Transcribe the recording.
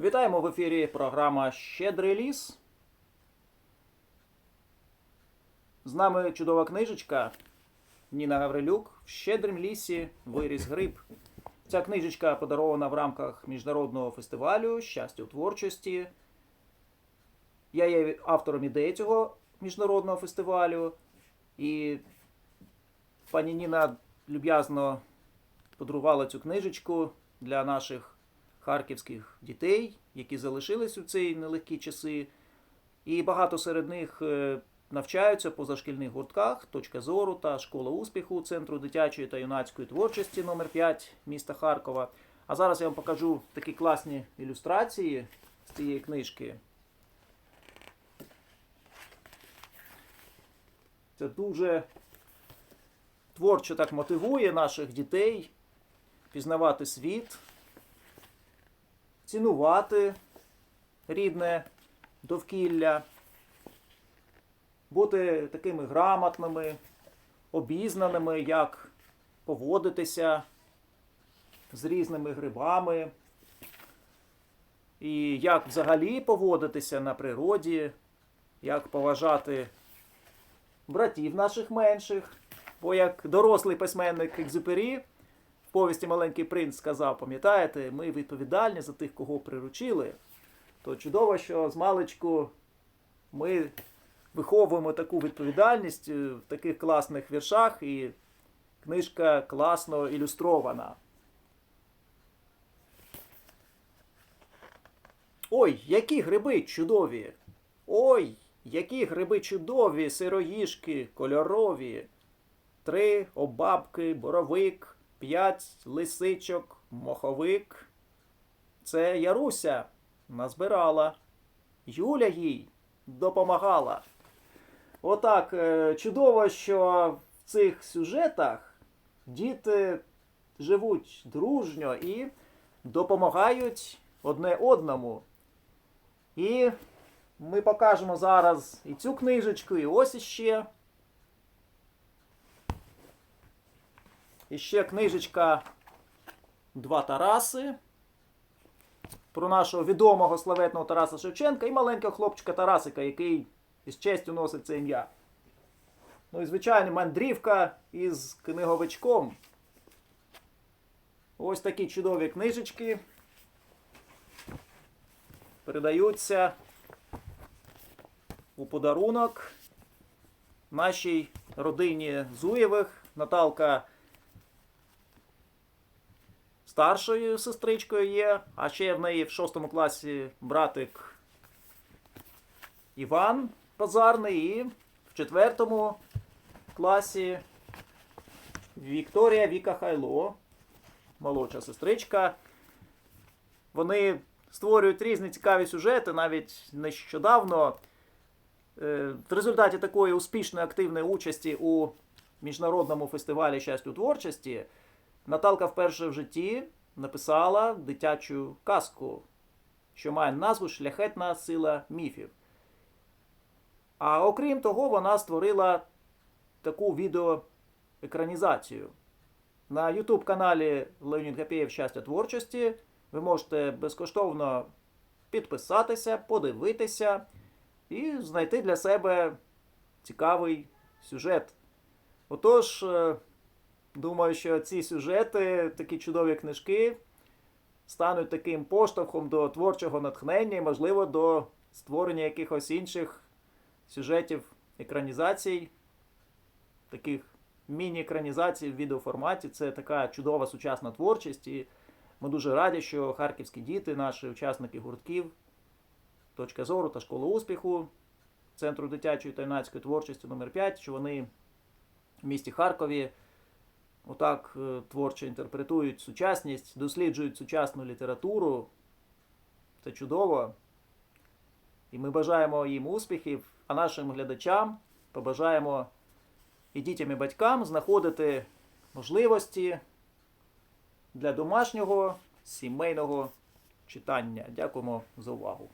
Вітаємо в ефірі програма Щедрий ліс. З нами чудова книжечка Ніна Гаврилюк. В щедрім лісі виріс гриб. Ця книжечка подарована в рамках міжнародного фестивалю Щастя у творчості. Я є автором ідеї цього міжнародного фестивалю. І пані Ніна люб'язно подарувала цю книжечку для наших харківських дітей, які залишились у ці нелегкі часи. І багато серед них е, навчаються в позашкільних гуртках Точка зору та школа успіху Центру дитячої та юнацької творчості номер 5 міста Харкова. А зараз я вам покажу такі класні ілюстрації з цієї книжки. Це дуже творчо так мотивує наших дітей пізнавати світ, цінувати рідне довкілля, бути такими грамотними, обізнаними, як поводитися з різними грибами, і як взагалі поводитися на природі, як поважати братів наших менших. Бо як дорослий письменник Екзюпері в повісті Маленький принц сказав, пам'ятаєте, ми відповідальні за тих, кого приручили, то чудово, що з маличку ми виховуємо таку відповідальність е, в таких класних віршах, і книжка класно ілюстрована. Ой, які гриби чудові! Ой, які гриби чудові, сироїшки, кольорові. Три обабки, боровик, п'ять лисичок, моховик. Це Яруся назбирала. Юля їй допомагала. Отак, е, чудово, що в цих сюжетах діти живуть дружньо і допомагають одне одному. І ми покажемо зараз і цю книжечку, і ось іще. І ще книжечка Два Тараси. Про нашого відомого славетного Тараса Шевченка і маленького хлопчика Тарасика, який із честю носить це ім'я. Ну і, звичайно, мандрівка із книговичком. Ось такі чудові книжечки передаються у подарунок нашій родині Зуєвих. Наталка старшою сестричкою є, а ще в неї в шостому класі братик Іван Базарний і в четвертому класі Вікторія Віка Хайло, молодша сестричка. Вони створюють різні цікаві сюжети, навіть нещодавно. е, В результаті такої успішної активної участі у міжнародному фестивалі щастя у творчості Наталка вперше в житті написала дитячу казку, що має назву Шляхетна сила міфів. А окрім того, вона створила таку відеоекранізацію. На YouTube каналі Леонід Гапєєв Щастя творчості ви можете безкоштовно підписатися, подивитися і знайти для себе цікавий сюжет. Отож, е, думаю, що ці сюжети, такі чудові книжки, стануть таким поштовхом до творчого натхнення і, можливо, до створення якихось інших сюжетів екранізацій, таких міні-екранізацій в відеоформаті. Це така чудова сучасна творчість. І ми дуже раді, що харківські діти, наші учасники гуртків, точка зору та школа успіху Центру дитячої та юнацької творчості номер 5 що вони в місті Харкові отак е, творчо інтерпретують сучасність, досліджують сучасну літературу. Це чудово. І ми бажаємо їм успіхів, а нашим глядачам побажаємо і дітям, і батькам знаходити можливості для домашнього сімейного читання. Дякуємо за увагу.